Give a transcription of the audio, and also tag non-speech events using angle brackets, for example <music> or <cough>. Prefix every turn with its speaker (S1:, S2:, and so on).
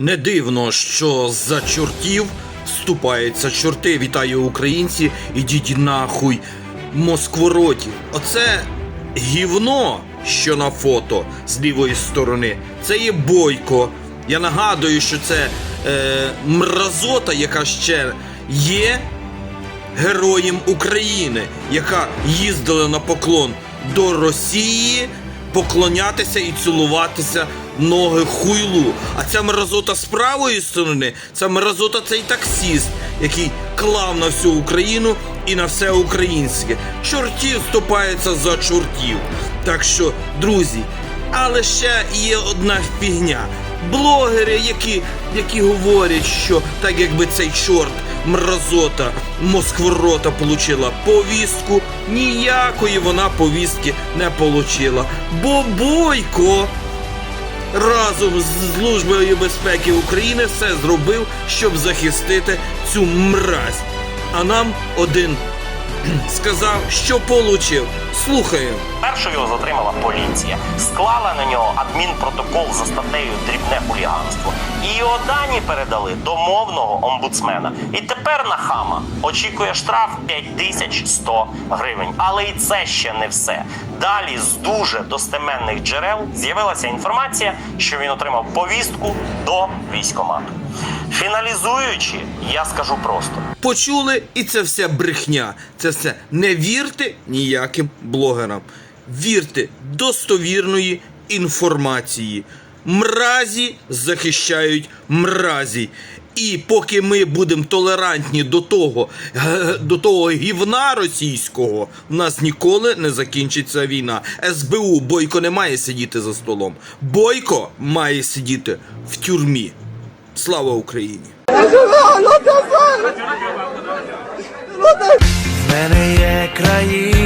S1: Не дивно, що за чортів ступаються чорти. Вітаю українці, ідіть нахуй, москвороті. Оце гівно, що на фото з лівої сторони. Це є бойко. Я нагадую, що це е, мразота, яка ще є героєм України, яка їздила на поклон до Росії поклонятися і цілуватися ноги хуйлу. А ця мразота з правої сторони, ця мразота цей таксіст, який клав на всю Україну і на все українське. Чортів ступається за чортів. Так що, друзі, але ще є одна фігня. Блогери, які, які говорять, що так якби цей чорт мразота Москворота получила повістку, ніякої вона повістки не получила. Бо Бойко разом з Службою безпеки України все зробив, щоб захистити цю мразь. А нам один <clears throat> сказав, що получив. Слухаємо.
S2: Першу його затримала поліція, склала на нього адмінпротокол за статтею дрібне хуліганство. І його дані передали до мовного омбудсмена. І тепер на хама очікує штраф 5100 гривень. Але і це ще не все. Далі з дуже достеменних джерел з'явилася інформація, що він отримав повістку до військкомату. Фіналізуючи, я скажу просто:
S1: Почули, і це все брехня. Це все не вірте ніяким блогерам. Вірте достовірної інформації. Мразі захищають мразі. І поки ми будемо толерантні до того, до того гівна російського, в нас ніколи не закінчиться війна. СБУ Бойко не має сидіти за столом. Бойко має сидіти в тюрмі. Слава Україні!
S3: В мене є країна.